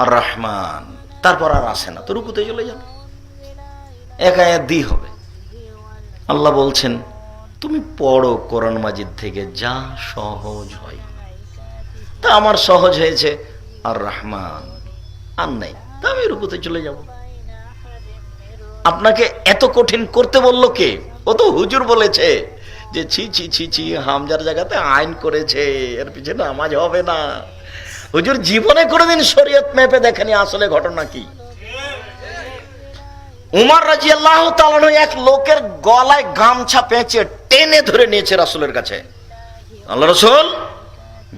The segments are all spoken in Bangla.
আর রহমান তারপর আর আসে না, তো রুকুতে চলে যান এক দি হবে। আল্লাহ বলছেন, তুমি পড়ো কোরআন মাজিদ থেকে, যা সহজ হয়। তা আমার সহজ হয়েছে আর রহমান আর নাই। তা আমি রুকুতে চলে যাব। আপনাকে এত কঠিন করতে বলল কে? ও তো হুজুর বলেছে যে, ছি ছি ছি ছি, হামজার জায়গাতে আইন করেছে, এর পিছনে নামাজ হবে না। হুজুর, জীবনে কোনোদিন শরীয়ত মেপে দেখেনি আসলে ঘটনা কি? উমার রাজি আল্লাহ এক লোকের গলায় গামছা পেঁচে টেনে ধরে নিয়েছে রাসুলের কাছে। আল্লাহ রসুল,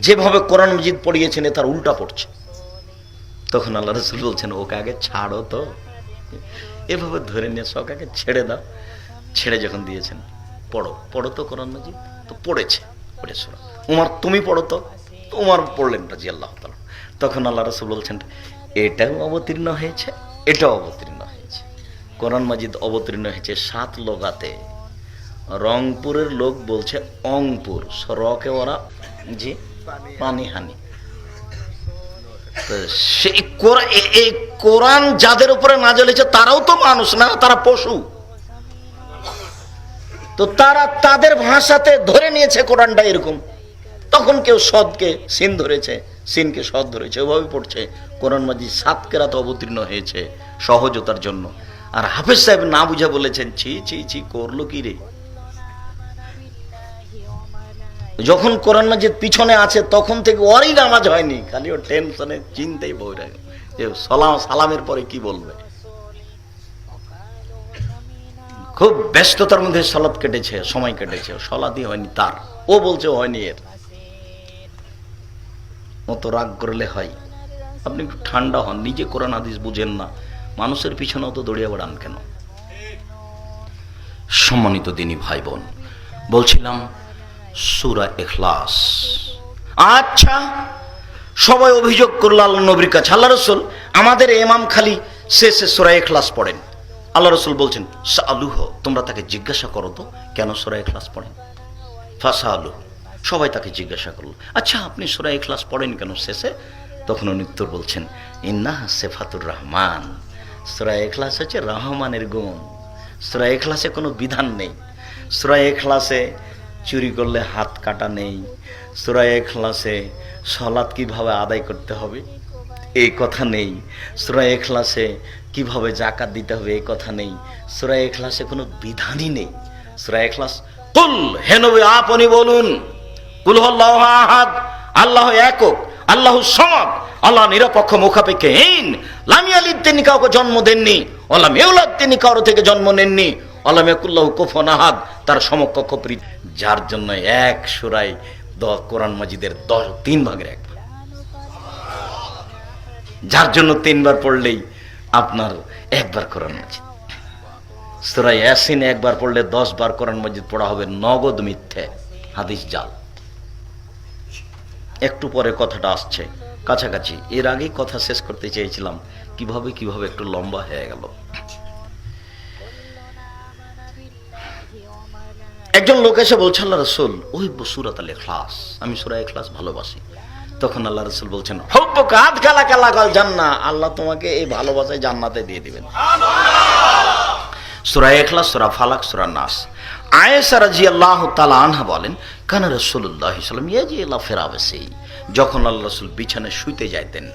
যেভাবে কোরআন মজিদ পড়িয়েছেন তার উল্টা পড়ছে। তখন আল্লাহ রসুল বলছেন, ওকে আগে ছাড়ো তো। এভাবে ধরে নিয়ে ওকে আগে ছেড়ে দাও। ছেড়ে যখন দিয়েছেন, পড়ো পড়ো তো কোরআন মজিদ? তো পড়েছে। পড়ে উমার, তুমি পড়ো তো। তো উমার পড়লেন রাজি আল্লাহ তখন আল্লাহ রসুল বলছেন, এটাও অবতীর্ণ হয়েছে, এটাও অবতীর্ণ হয়েছে। কোরআন মাজিদ অবতীর্ণ হয়েছে সাত লোগাতে। রংপুরের লোক বলছে অংপুর রকে ওরা জি পানিহানি সেই এই কোরআন যাদের উপরে নাজল তারাও তো মানুষ না, তারা পশু। তো তারা তাদের ভাষাতে ধরে নিয়েছে কোরআনটা এরকম। তখন কেউ সদকে সিন ধরেছে, সিনকে সদ ধরেছে, ওভাবে পড়ছে। কোরআন মাজিদ সাত কেরাত অবতীর্ণ হয়েছে সহজতার জন্য। আর হাফেজ সাহেব না বুঝে বলেছেন, ছি ছি ছি, করল কি রে? যখন কোরআন মাজিদ পিছনে আছে, তখন থেকে ওরই নামাজ হয়নি, খালি ও টেনশনে চিন্তাই বই রাখে যে সালাম, সালামের পরে কি বলবে? খুব ব্যস্ততার মধ্যে সলাদ কেটেছে, সময় কেটেছে সলাদই হয়নি তার। ও বলছে হয়নি এর। অত রাগ করলে হয়। আপনি একটু ঠান্ডা হন, নিজে কোরআন হাদিস বুঝেন না। মানুষের পিছনে অত দড়িয়ে বেড়ান কেন? সম্মানিত দিনী ভাই বোন বলছিলাম, সুরা এখলাস আচ্ছা সবাই অভিযোগ করল আল্লাহ নবীর কাছে। আল্লাহ রসুল, আমাদের এমাম খালি শেষে সুরা এখলাস পড়েন। আল্লাহ রসুল বলছেন আলুহ তোমরা তাকে জিজ্ঞাসা করো তো, কেন সুরা এখলাস পড়েন? ফাঁসা আলু সবাই তাকে জিজ্ঞাসা করল আচ্ছা আপনি সুরা এখলাস পড়েন কেন শেষে? তখন উনি উত্তর বলছেন, ইন্না সেফাতুর রহমান। সুরা এখলাস হচ্ছে রহমানের গুণ। সুরা এখলাসে কোনো বিধান নেই। সুরা এখলাসে চুরি করলে হাত কাটা নেই। সুরা এখলাসে সলাৎ কীভাবে আদায় করতে হবে এই কথা নেই। সুরা এখলাসে কীভাবে জাকাত দিতে হবে এই কথা নেই। সুরা এখলাসে কোনো বিধানই নেই। সুরা এখলাস কুল, হে নবী, আপনি বলুন। আল্লাহ একক, আল্লাহ সমাদ, আল্লাহ নিরপেক্ষ মুখাপেক্ষহীন তিনি কাউকে জন্ম দেননি। তিনি কারও থেকে জন্ম নেননি। কুফন আহাদ, তার সমকক্ষ প্রীত। যার জন্য এক সুরাই কোরআন মাজিদের দশ, তিন ভাগের এক। যার জন্য তিনবার পড়লেই আপনার একবার কোরআন মাজিদ। সুরা ইয়াসিন, একবার পড়লে দশ বার কোরআন মাজিদ পড়া হবে নগদ মিথ্যে। হাদিস জাল। একটু পরে কথাটা আসছে। কাছাকাছি। এর আগেই কথা শেষ করতে চেয়েছিলাম, কীভাবে কীভাবে একটু লম্বা হয়ে গেল। একজন লোক এসে বলছে, আল্লাহ রসুল, ওই সুরাত আল এখলাস আমি সুরা এখলাস ভালোবাসি। তখন আল্লাহ রসুল বলছেন, হব্ব কাদ কালা কালা কাল জান্না আল্লাহ তোমাকে এই ভালোবাসায় জান্নাতে দিয়ে দিবেন। সুরা এখলাস সুরা ফালাক, সুরা নাস। আয়েসা রাজি আল্লাহ তালা আনহা বলেন, কান রসুল্লাহ সাল্লাম ইয়াজি আল্লাহ ফেরাবেসেই যখন আল্লাহ রসুল বিছানে শুইতে যাইতেন,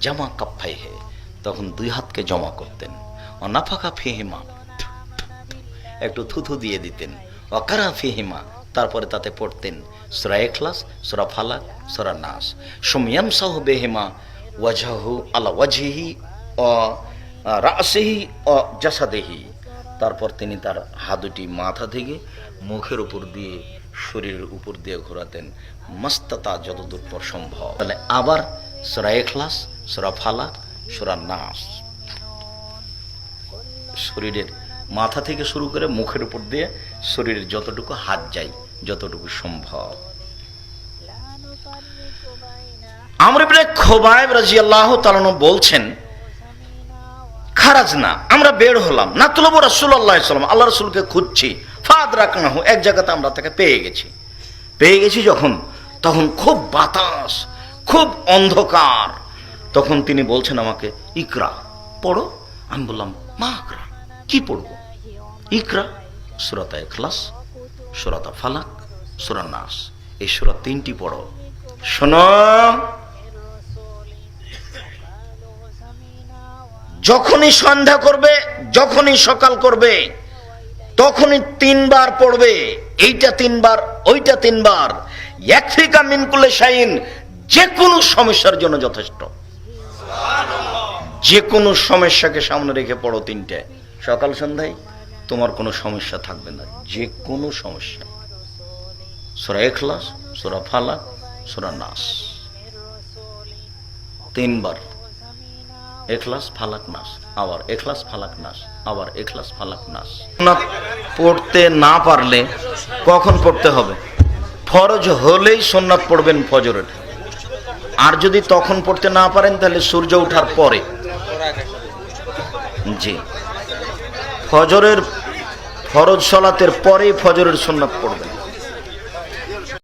জামা কাপ্ফাই হে তখন দুই হাতকে জমা করতেন। ও নাফাকা ফেহিমা। একটু থুথু দিয়ে দিতেন। ও কারা ফিহিমা? তারপরে তাতে পড়তেন, সুরা এখলাস সুরা ফালাক, সুরা নাস। সুমিয়াম সাহ বেহেমা ওয়াজাহু আলা ওয়াজহি অ রাসেহি অ জাসাদেহি। তারপর তিনি তার হাদুটি মাথা থেকে মুখের উপর দিয়ে শরীরের উপর দিয়ে ঘোরাতেন। মস্ততা যতদূর পর সম্ভব। তাহলে আবার সুরা এখলাস সুরা ফালাক, সুরা নাস। শরীরের মাথা থেকে শুরু করে মুখের উপর দিয়ে শরীরের যতটুকু হাত যায়, যতটুকু সম্ভব। আমর ইবনে খোবাইব রাদিয়াল্লাহু তাআলা বলছেন খারাজ না, আমরা বের হলাম। না তুলব রাসূলুল্লাহ সাল্লাম আল্লাহ রসুলকে খুঁজছি। ফাদ রাখনাহু এক জায়গাতে আমরা তাকে পেয়ে গেছি। পেয়ে গেছি যখন? তখন খুব বাতাস, খুব অন্ধকার। তখন তিনি বলছেন আমাকে, ইকরা, পড়ো? আমি বললাম, মা আকরা কি পড়ব? ইকরা, সুরাতা এখলাস, সুরাতা ফালাক, সুরা নাস। এই সুরা তিনটি পড়ো। শোনো যখনই সন্ধ্যা করবে, যখনই সকাল করবে, তখনই তিনবার পড়বে, এইটা তিনবার, ওইটা তিনবার। একফিকা মিনকুলে শাইন যে কোনো সমস্যার জন্য যথেষ্ট। যে কোনো সমস্যাকে সামনে রেখে পড়ো তিনটে। সকাল সন্ধ্যায় তোমার কোনো সমস্যা থাকবে না যে কোনো সমস্যা। সোরা এখলাস সোরা ফালা সোরা নাস। তিনবার। এখলাস ফালাক নাস, আবার এখলাস ফালাক নাস, আবার এখলাস ফালাক নাস। পড়তে না পারলে কখন পড়তে হবে? ফরজ হলেই সোননাথ পড়বেন ফজরের। আর যদি তখন পড়তে না পারেন, তাহলে সূর্য ওঠার পরে। জি। ফজরের ফরজ সলাতের পরেই ফজরের সুন্নাত পড়বেন।